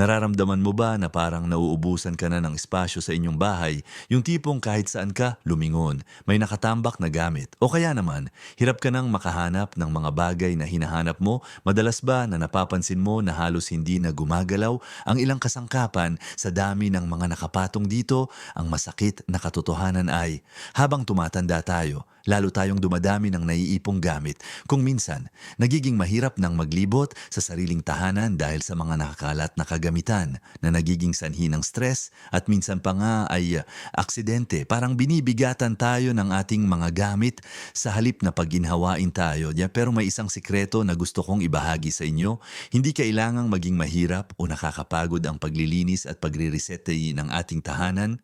Nararamdaman mo ba na parang nauubusan ka na ng espasyo sa inyong bahay, yung tipong kahit saan ka, lumingon, may nakatambak na gamit, o kaya naman, hirap ka nang makahanap ng mga bagay na hinahanap mo, madalas ba na napapansin mo na halos hindi na gumagalaw ang ilang kasangkapan sa dami ng mga nakapatong dito, ang masakit na katotohanan ay, habang tumatanda tayo, lalo tayong dumadami ng naiipong gamit. Kung minsan, nagiging mahirap ng maglibot sa sariling tahanan dahil sa mga nakakalat na kagamitan na nagiging sanhi ng stress at minsan pa nga ay uh, aksidente. Parang binibigatan tayo ng ating mga gamit sa halip na pagginhawain tayo. Pero may isang sikreto na gusto kong ibahagi sa inyo. Hindi kailangang maging mahirap o nakakapagod ang paglilinis at pagre-reset ng ating tahanan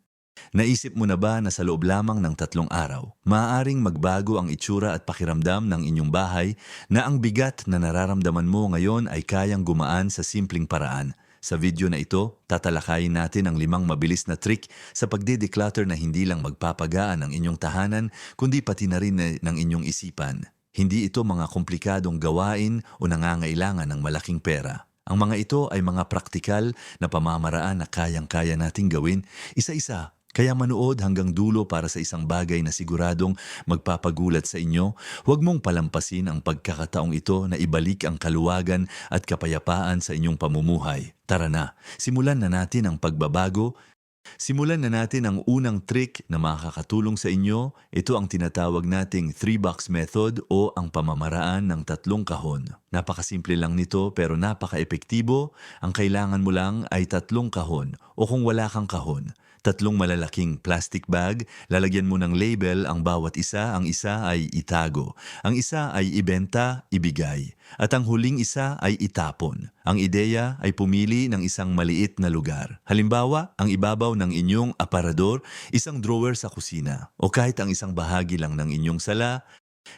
Naisip mo na ba na sa loob lamang ng tatlong araw, maaaring magbago ang itsura at pakiramdam ng inyong bahay na ang bigat na nararamdaman mo ngayon ay kayang gumaan sa simpleng paraan? Sa video na ito, tatalakayin natin ang limang mabilis na trick sa pagde-declutter na hindi lang magpapagaan ng inyong tahanan, kundi pati na rin eh, ng inyong isipan. Hindi ito mga komplikadong gawain o nangangailangan ng malaking pera. Ang mga ito ay mga praktikal na pamamaraan na kayang-kaya nating gawin isa-isa kaya manood hanggang dulo para sa isang bagay na siguradong magpapagulat sa inyo, huwag mong palampasin ang pagkakataong ito na ibalik ang kaluwagan at kapayapaan sa inyong pamumuhay. Tara na, simulan na natin ang pagbabago Simulan na natin ang unang trick na makakatulong sa inyo. Ito ang tinatawag nating 3-box method o ang pamamaraan ng tatlong kahon. Napakasimple lang nito pero napaka-epektibo. Ang kailangan mo lang ay tatlong kahon o kung wala kang kahon, tatlong malalaking plastic bag, lalagyan mo ng label ang bawat isa, ang isa ay itago, ang isa ay ibenta, ibigay, at ang huling isa ay itapon. Ang ideya ay pumili ng isang maliit na lugar. Halimbawa, ang ibabaw ng inyong aparador, isang drawer sa kusina, o kahit ang isang bahagi lang ng inyong sala.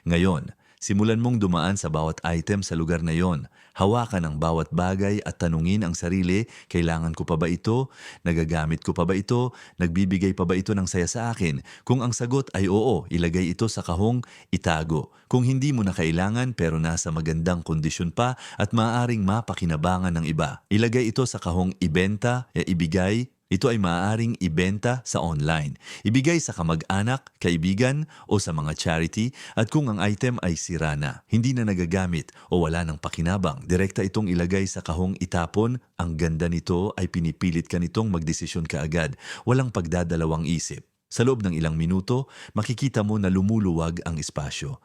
Ngayon, Simulan mong dumaan sa bawat item sa lugar na yon. Hawakan ang bawat bagay at tanungin ang sarili, kailangan ko pa ba ito? Nagagamit ko pa ba ito? Nagbibigay pa ba ito ng saya sa akin? Kung ang sagot ay oo, ilagay ito sa kahong itago. Kung hindi mo na kailangan pero nasa magandang kondisyon pa at maaaring mapakinabangan ng iba, ilagay ito sa kahong ibenta, e ibigay, ito ay maaaring ibenta sa online, ibigay sa kamag-anak, kaibigan o sa mga charity at kung ang item ay sira na, hindi na nagagamit o wala ng pakinabang, direkta itong ilagay sa kahong itapon, ang ganda nito ay pinipilit ka nitong magdesisyon kaagad, walang pagdadalawang isip. Sa loob ng ilang minuto, makikita mo na lumuluwag ang espasyo.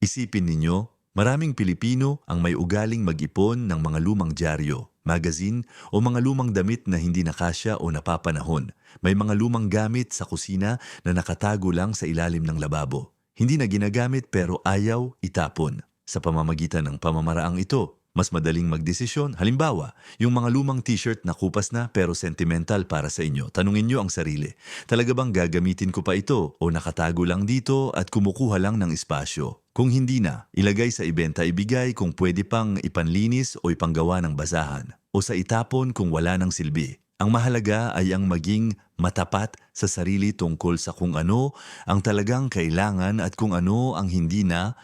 Isipin ninyo, maraming Pilipino ang may ugaling mag-ipon ng mga lumang dyaryo, magazine o mga lumang damit na hindi nakasya o napapanahon. May mga lumang gamit sa kusina na nakatago lang sa ilalim ng lababo. Hindi na ginagamit pero ayaw itapon. Sa pamamagitan ng pamamaraang ito, mas madaling magdesisyon. Halimbawa, yung mga lumang t-shirt na kupas na pero sentimental para sa inyo. Tanungin nyo ang sarili, talaga bang gagamitin ko pa ito o nakatago lang dito at kumukuha lang ng espasyo? Kung hindi na, ilagay sa ibenta ibigay kung pwede pang ipanlinis o ipanggawa ng basahan. O sa itapon kung wala ng silbi. Ang mahalaga ay ang maging matapat sa sarili tungkol sa kung ano ang talagang kailangan at kung ano ang hindi na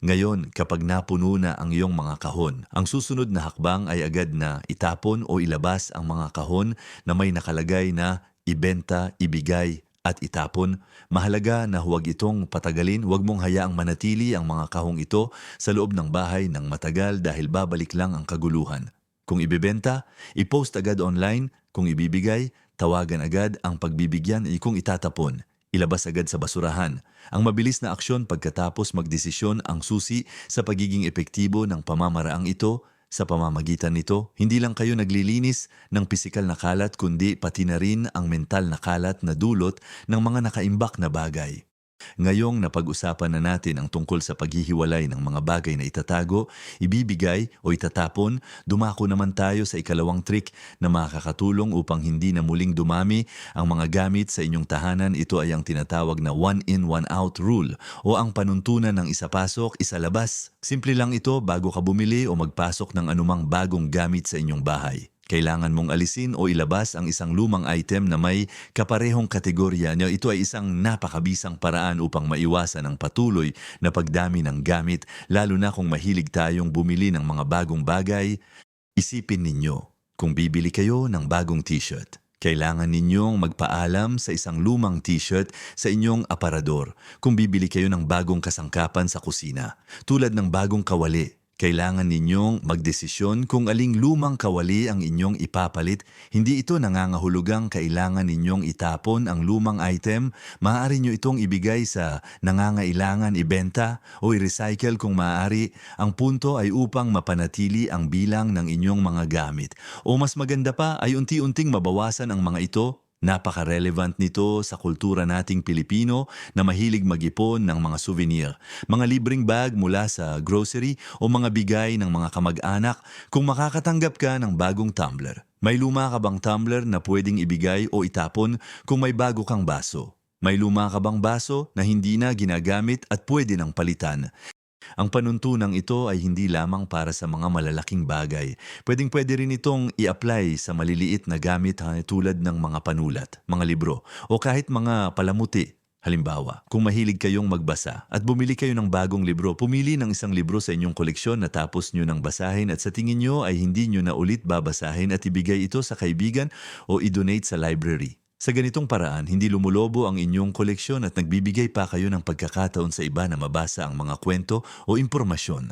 ngayon, kapag napuno na ang iyong mga kahon, ang susunod na hakbang ay agad na itapon o ilabas ang mga kahon na may nakalagay na ibenta, ibigay at itapon. Mahalaga na huwag itong patagalin, huwag mong hayaang manatili ang mga kahong ito sa loob ng bahay ng matagal dahil babalik lang ang kaguluhan. Kung ibebenta, i-post agad online. Kung ibibigay, tawagan agad ang pagbibigyan kung itatapon ilabas agad sa basurahan. Ang mabilis na aksyon pagkatapos magdesisyon ang susi sa pagiging epektibo ng pamamaraang ito sa pamamagitan nito, hindi lang kayo naglilinis ng pisikal na kalat kundi pati na rin ang mental na kalat na dulot ng mga nakaimbak na bagay. Ngayong napag-usapan na natin ang tungkol sa paghihiwalay ng mga bagay na itatago, ibibigay o itatapon, dumako naman tayo sa ikalawang trick na makakatulong upang hindi na muling dumami ang mga gamit sa inyong tahanan. Ito ay ang tinatawag na one-in, one-out rule o ang panuntunan ng isa pasok, isa labas. Simple lang ito bago ka bumili o magpasok ng anumang bagong gamit sa inyong bahay. Kailangan mong alisin o ilabas ang isang lumang item na may kaparehong kategorya niya. Ito ay isang napakabisang paraan upang maiwasan ang patuloy na pagdami ng gamit, lalo na kung mahilig tayong bumili ng mga bagong bagay. Isipin ninyo, Kung bibili kayo ng bagong t-shirt, kailangan ninyong magpaalam sa isang lumang t-shirt sa inyong aparador kung bibili kayo ng bagong kasangkapan sa kusina. Tulad ng bagong kawali, kailangan ninyong magdesisyon kung aling lumang kawali ang inyong ipapalit. Hindi ito nangangahulugang kailangan ninyong itapon ang lumang item. Maaari nyo itong ibigay sa nangangailangan ibenta o i-recycle kung maaari. Ang punto ay upang mapanatili ang bilang ng inyong mga gamit. O mas maganda pa ay unti-unting mabawasan ang mga ito Napaka-relevant nito sa kultura nating Pilipino na mahilig mag-ipon ng mga souvenir, mga libreng bag mula sa grocery o mga bigay ng mga kamag-anak kung makakatanggap ka ng bagong tumbler. May luma ka bang tumbler na pwedeng ibigay o itapon kung may bago kang baso? May luma ka bang baso na hindi na ginagamit at pwede nang palitan? Ang panuntunang ito ay hindi lamang para sa mga malalaking bagay. Pwedeng pwede rin itong i-apply sa maliliit na gamit ha, tulad ng mga panulat, mga libro, o kahit mga palamuti. Halimbawa, kung mahilig kayong magbasa at bumili kayo ng bagong libro, pumili ng isang libro sa inyong koleksyon na tapos nyo ng basahin at sa tingin nyo ay hindi nyo na ulit babasahin at ibigay ito sa kaibigan o i-donate sa library. Sa ganitong paraan, hindi lumulobo ang inyong koleksyon at nagbibigay pa kayo ng pagkakataon sa iba na mabasa ang mga kwento o impormasyon.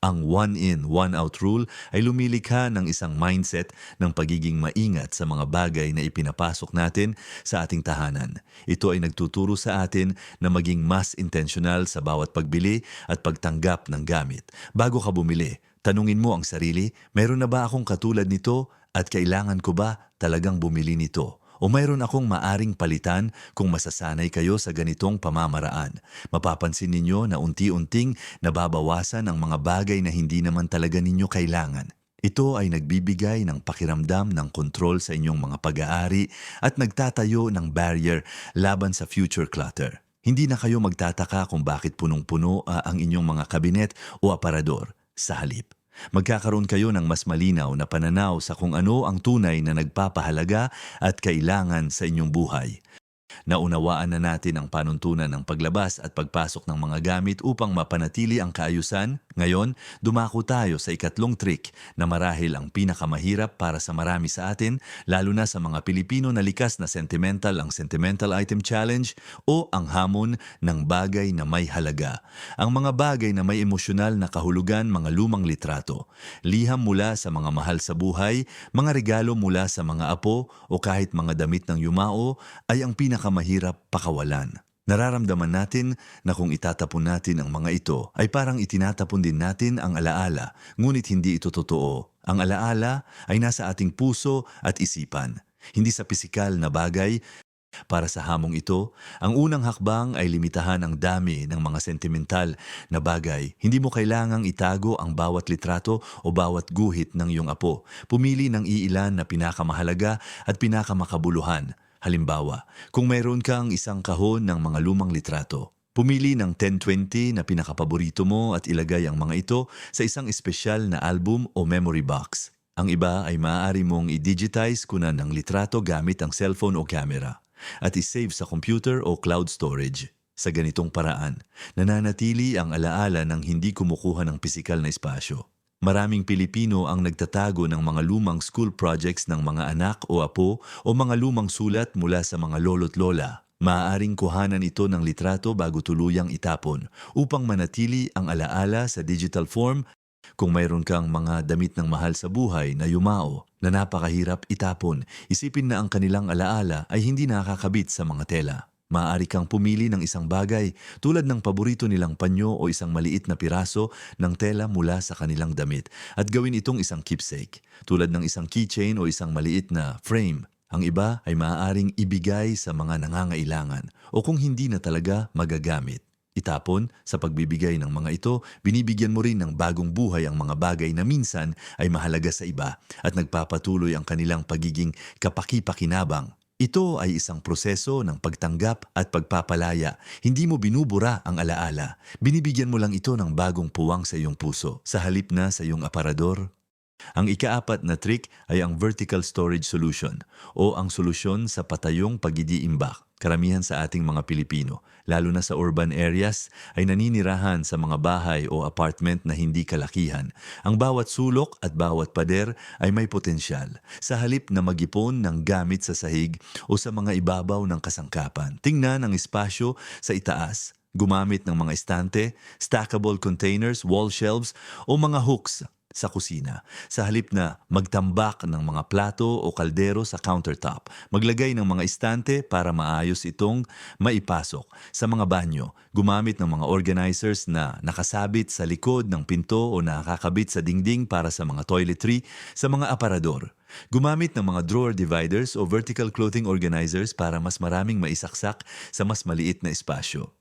Ang one-in, one-out rule ay lumilikha ng isang mindset ng pagiging maingat sa mga bagay na ipinapasok natin sa ating tahanan. Ito ay nagtuturo sa atin na maging mas intentional sa bawat pagbili at pagtanggap ng gamit. Bago ka bumili, tanungin mo ang sarili, meron na ba akong katulad nito at kailangan ko ba talagang bumili nito? O mayroon akong maaring palitan kung masasanay kayo sa ganitong pamamaraan. Mapapansin ninyo na unti-unting nababawasan ang mga bagay na hindi naman talaga ninyo kailangan. Ito ay nagbibigay ng pakiramdam ng kontrol sa inyong mga pag-aari at nagtatayo ng barrier laban sa future clutter. Hindi na kayo magtataka kung bakit punong-puno ah, ang inyong mga kabinet o aparador. Sa halip, Magkakaroon kayo ng mas malinaw na pananaw sa kung ano ang tunay na nagpapahalaga at kailangan sa inyong buhay. Naunawaan na natin ang panuntunan ng paglabas at pagpasok ng mga gamit upang mapanatili ang kaayusan. Ngayon, dumako tayo sa ikatlong trick na marahil ang pinakamahirap para sa marami sa atin, lalo na sa mga Pilipino na likas na sentimental ang Sentimental Item Challenge o ang hamon ng bagay na may halaga. Ang mga bagay na may emosyonal na kahulugan, mga lumang litrato, liham mula sa mga mahal sa buhay, mga regalo mula sa mga apo o kahit mga damit ng yumao ay ang pinakamahirap pakawalan. Nararamdaman natin na kung itatapon natin ang mga ito ay parang itinatapon din natin ang alaala, ngunit hindi ito totoo. Ang alaala ay nasa ating puso at isipan, hindi sa pisikal na bagay. Para sa hamong ito, ang unang hakbang ay limitahan ang dami ng mga sentimental na bagay. Hindi mo kailangang itago ang bawat litrato o bawat guhit ng iyong apo. Pumili ng iilan na pinakamahalaga at pinakamakabuluhan. Halimbawa, kung mayroon kang isang kahon ng mga lumang litrato, pumili ng 1020 na pinakapaborito mo at ilagay ang mga ito sa isang espesyal na album o memory box. Ang iba ay maaari mong i-digitize kunan ng litrato gamit ang cellphone o camera at i-save sa computer o cloud storage. Sa ganitong paraan, nananatili ang alaala ng hindi kumukuha ng pisikal na espasyo. Maraming Pilipino ang nagtatago ng mga lumang school projects ng mga anak o apo o mga lumang sulat mula sa mga lolo't lola. Maaaring kuhanan ito ng litrato bago tuluyang itapon upang manatili ang alaala sa digital form kung mayroon kang mga damit ng mahal sa buhay na yumao na napakahirap itapon, isipin na ang kanilang alaala ay hindi nakakabit sa mga tela. Maaari kang pumili ng isang bagay tulad ng paborito nilang panyo o isang maliit na piraso ng tela mula sa kanilang damit at gawin itong isang keepsake tulad ng isang keychain o isang maliit na frame. Ang iba ay maaaring ibigay sa mga nangangailangan o kung hindi na talaga magagamit. Itapon, sa pagbibigay ng mga ito, binibigyan mo rin ng bagong buhay ang mga bagay na minsan ay mahalaga sa iba at nagpapatuloy ang kanilang pagiging kapaki-pakinabang. Ito ay isang proseso ng pagtanggap at pagpapalaya. Hindi mo binubura ang alaala. Binibigyan mo lang ito ng bagong puwang sa iyong puso. Sa halip na sa iyong aparador, Ang ikaapat na trick ay ang vertical storage solution o ang solusyon sa patayong pag-iimbak. Karamihan sa ating mga Pilipino, lalo na sa urban areas, ay naninirahan sa mga bahay o apartment na hindi kalakihan. Ang bawat sulok at bawat pader ay may potensyal sa halip na mag-ipon ng gamit sa sahig o sa mga ibabaw ng kasangkapan. Tingnan ang espasyo sa itaas gumamit ng mga estante, stackable containers, wall shelves o mga hooks sa kusina. Sa halip na magtambak ng mga plato o kaldero sa countertop, maglagay ng mga estante para maayos itong maipasok. Sa mga banyo, gumamit ng mga organizers na nakasabit sa likod ng pinto o nakakabit sa dingding para sa mga toiletry sa mga aparador. Gumamit ng mga drawer dividers o vertical clothing organizers para mas maraming maisaksak sa mas maliit na espasyo.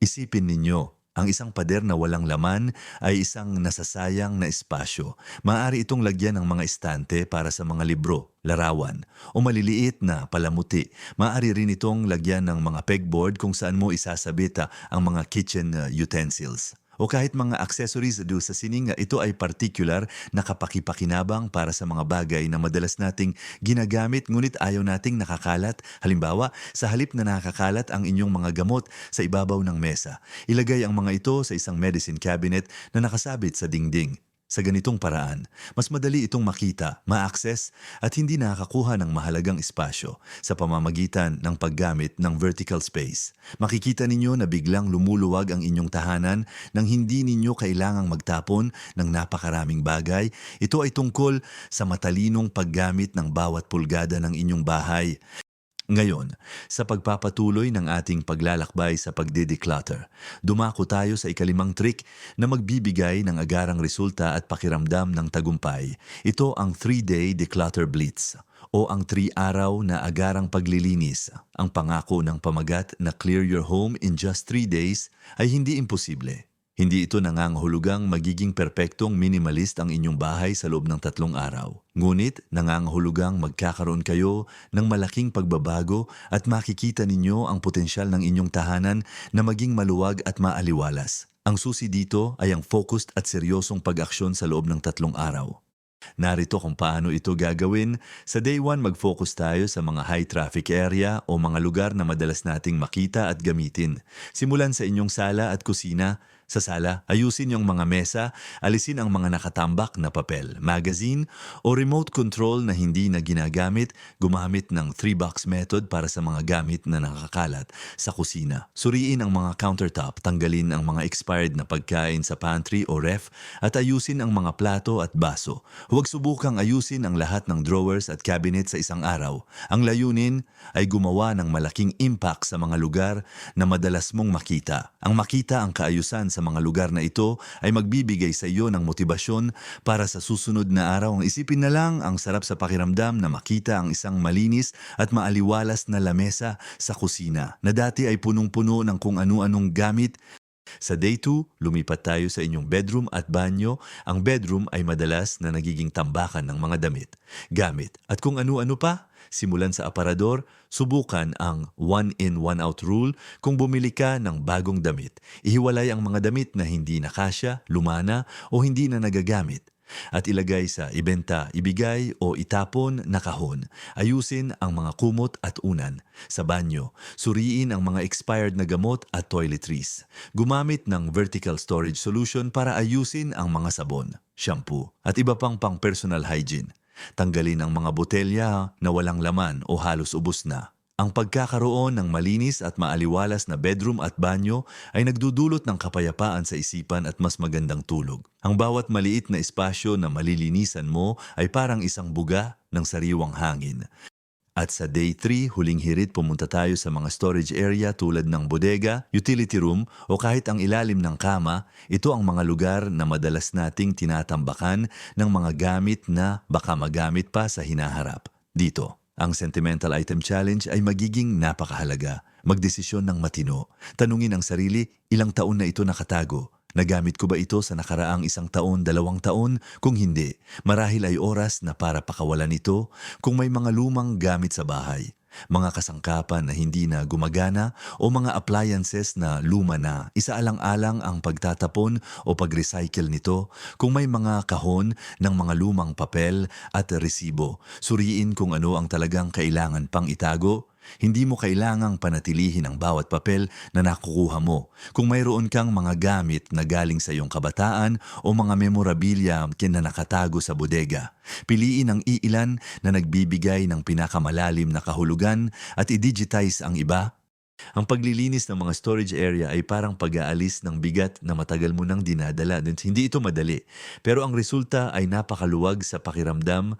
Isipin ninyo, ang isang pader na walang laman ay isang nasasayang na espasyo. Maaari itong lagyan ng mga estante para sa mga libro, larawan, o maliliit na palamuti. Maaari rin itong lagyan ng mga pegboard kung saan mo isasabit ah, ang mga kitchen ah, utensils. O kahit mga accessories do sa sininga, ito ay particular na kapakipakinabang para sa mga bagay na madalas nating ginagamit ngunit ayaw nating nakakalat. Halimbawa, sa halip na nakakalat ang inyong mga gamot sa ibabaw ng mesa, ilagay ang mga ito sa isang medicine cabinet na nakasabit sa dingding. Sa ganitong paraan, mas madali itong makita, ma-access at hindi nakakakuha ng mahalagang espasyo sa pamamagitan ng paggamit ng vertical space. Makikita ninyo na biglang lumuluwag ang inyong tahanan nang hindi ninyo kailangang magtapon ng napakaraming bagay. Ito ay tungkol sa matalinong paggamit ng bawat pulgada ng inyong bahay. Ngayon, sa pagpapatuloy ng ating paglalakbay sa pagde-declutter, dumako tayo sa ikalimang trick na magbibigay ng agarang resulta at pakiramdam ng tagumpay. Ito ang 3-day declutter blitz o ang 3-araw na agarang paglilinis. Ang pangako ng pamagat na clear your home in just 3 days ay hindi imposible. Hindi ito nangangahulugang magiging perpektong minimalist ang inyong bahay sa loob ng tatlong araw. Ngunit nangangahulugang magkakaroon kayo ng malaking pagbabago at makikita ninyo ang potensyal ng inyong tahanan na maging maluwag at maaliwalas. Ang susi dito ay ang focused at seryosong pag-aksyon sa loob ng tatlong araw. Narito kung paano ito gagawin. Sa day 1, mag-focus tayo sa mga high traffic area o mga lugar na madalas nating makita at gamitin. Simulan sa inyong sala at kusina. Sa sala, ayusin yung mga mesa, alisin ang mga nakatambak na papel, magazine o remote control na hindi na ginagamit, gumamit ng 3-box method para sa mga gamit na nakakalat sa kusina. Suriin ang mga countertop, tanggalin ang mga expired na pagkain sa pantry o ref at ayusin ang mga plato at baso. Huwag subukang ayusin ang lahat ng drawers at cabinet sa isang araw. Ang layunin ay gumawa ng malaking impact sa mga lugar na madalas mong makita. Ang makita ang kaayusan sa mga lugar na ito ay magbibigay sa iyo ng motibasyon para sa susunod na araw. Ang isipin na lang ang sarap sa pakiramdam na makita ang isang malinis at maaliwalas na lamesa sa kusina na dati ay punong-puno ng kung ano-anong gamit sa day 2, lumipat tayo sa inyong bedroom at banyo. Ang bedroom ay madalas na nagiging tambakan ng mga damit, gamit at kung ano-ano pa. Simulan sa aparador, subukan ang one-in, one-out rule kung bumili ka ng bagong damit. Ihiwalay ang mga damit na hindi nakasya, lumana o hindi na nagagamit at ilagay sa ibenta, ibigay o itapon na kahon. Ayusin ang mga kumot at unan. Sa banyo, suriin ang mga expired na gamot at toiletries. Gumamit ng vertical storage solution para ayusin ang mga sabon, shampoo at iba pang pang personal hygiene. Tanggalin ang mga botelya na walang laman o halos ubos na. Ang pagkakaroon ng malinis at maaliwalas na bedroom at banyo ay nagdudulot ng kapayapaan sa isipan at mas magandang tulog. Ang bawat maliit na espasyo na malilinisan mo ay parang isang buga ng sariwang hangin. At sa day 3, huling hirit pumunta tayo sa mga storage area tulad ng bodega, utility room o kahit ang ilalim ng kama. Ito ang mga lugar na madalas nating tinatambakan ng mga gamit na baka magamit pa sa hinaharap. Dito, ang Sentimental Item Challenge ay magiging napakahalaga. Magdesisyon ng matino. Tanungin ang sarili, ilang taon na ito nakatago? Nagamit ko ba ito sa nakaraang isang taon, dalawang taon? Kung hindi, marahil ay oras na para pakawalan ito kung may mga lumang gamit sa bahay. mga kasangkapan na hindi na gumagana o mga appliances na luma na. Isaalang-alang ang pagtatapon o pag-recycle nito kung may mga kahon ng mga lumang papel at resibo. Suriin kung ano ang talagang kailangan pang itago hindi mo kailangang panatilihin ang bawat papel na nakukuha mo. Kung mayroon kang mga gamit na galing sa iyong kabataan o mga memorabilia na nakatago sa bodega, piliin ang iilan na nagbibigay ng pinakamalalim na kahulugan at i-digitize ang iba ang paglilinis ng mga storage area ay parang pag-aalis ng bigat na matagal mo nang dinadala. Hindi ito madali. Pero ang resulta ay napakaluwag sa pakiramdam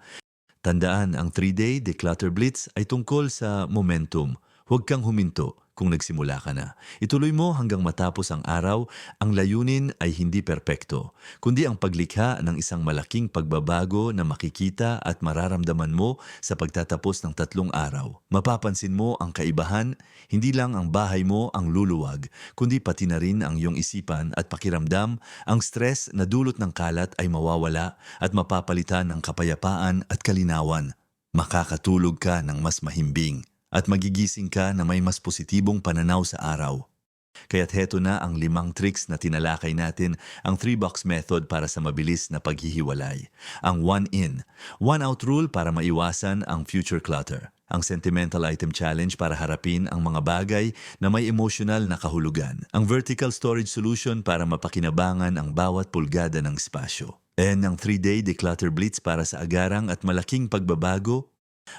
Tandaan, ang 3-day Declutter Blitz ay tungkol sa momentum. Huwag kang huminto kung nagsimula ka na. Ituloy mo hanggang matapos ang araw, ang layunin ay hindi perpekto, kundi ang paglikha ng isang malaking pagbabago na makikita at mararamdaman mo sa pagtatapos ng tatlong araw. Mapapansin mo ang kaibahan, hindi lang ang bahay mo ang luluwag, kundi pati na rin ang iyong isipan at pakiramdam, ang stress na dulot ng kalat ay mawawala at mapapalitan ng kapayapaan at kalinawan. Makakatulog ka ng mas mahimbing at magigising ka na may mas positibong pananaw sa araw. Kaya't heto na ang limang tricks na tinalakay natin, ang 3-box method para sa mabilis na paghihiwalay, ang 1-in, 1-out rule para maiwasan ang future clutter, ang sentimental item challenge para harapin ang mga bagay na may emotional na kahulugan, ang vertical storage solution para mapakinabangan ang bawat pulgada ng espasyo, and ang 3-day declutter blitz para sa agarang at malaking pagbabago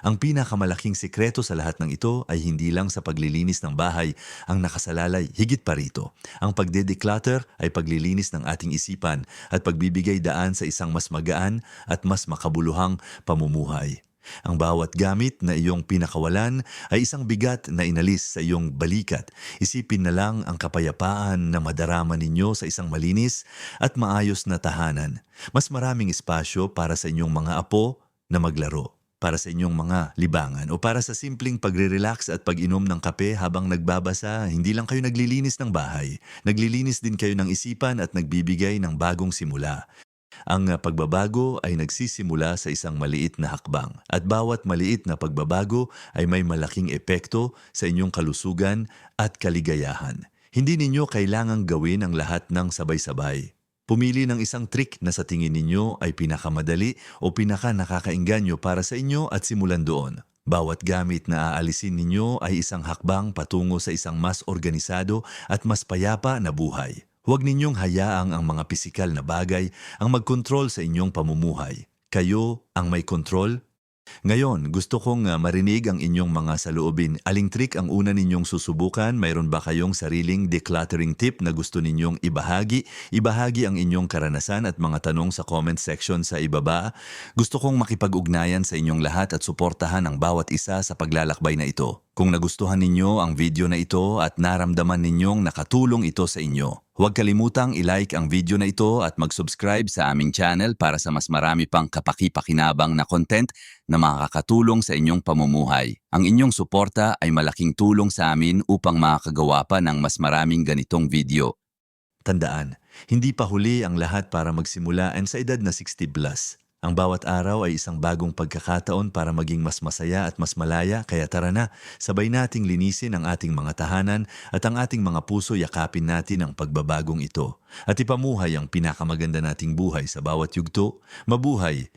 ang pinakamalaking sikreto sa lahat ng ito ay hindi lang sa paglilinis ng bahay ang nakasalalay, higit pa rito. Ang pagde-declutter ay paglilinis ng ating isipan at pagbibigay daan sa isang mas magaan at mas makabuluhang pamumuhay. Ang bawat gamit na iyong pinakawalan ay isang bigat na inalis sa iyong balikat. Isipin na lang ang kapayapaan na madarama ninyo sa isang malinis at maayos na tahanan. Mas maraming espasyo para sa inyong mga apo na maglaro para sa inyong mga libangan o para sa simpleng pagre-relax at pag-inom ng kape habang nagbabasa, hindi lang kayo naglilinis ng bahay, naglilinis din kayo ng isipan at nagbibigay ng bagong simula. Ang pagbabago ay nagsisimula sa isang maliit na hakbang at bawat maliit na pagbabago ay may malaking epekto sa inyong kalusugan at kaligayahan. Hindi ninyo kailangang gawin ang lahat ng sabay-sabay. Pumili ng isang trick na sa tingin ninyo ay pinakamadali o pinaka nakakainganyo para sa inyo at simulan doon. Bawat gamit na aalisin ninyo ay isang hakbang patungo sa isang mas organisado at mas payapa na buhay. Huwag ninyong hayaang ang mga pisikal na bagay ang magkontrol sa inyong pamumuhay. Kayo ang may kontrol ngayon, gusto kong uh, marinig ang inyong mga saloobin. Aling trick ang una ninyong susubukan? Mayroon ba kayong sariling decluttering tip na gusto ninyong ibahagi? Ibahagi ang inyong karanasan at mga tanong sa comment section sa ibaba. Gusto kong makipag-ugnayan sa inyong lahat at suportahan ang bawat isa sa paglalakbay na ito. Kung nagustuhan ninyo ang video na ito at naramdaman ninyong nakatulong ito sa inyo, huwag kalimutang i-like ang video na ito at mag-subscribe sa aming channel para sa mas marami pang kapaki-pakinabang na content na makakatulong sa inyong pamumuhay. Ang inyong suporta ay malaking tulong sa amin upang makakagawa pa ng mas maraming ganitong video. Tandaan, hindi pa huli ang lahat para magsimula and sa edad na 60 plus. Ang bawat araw ay isang bagong pagkakataon para maging mas masaya at mas malaya, kaya tara na, sabay nating linisin ang ating mga tahanan at ang ating mga puso yakapin natin ang pagbabagong ito. At ipamuhay ang pinakamaganda nating buhay sa bawat yugto. Mabuhay!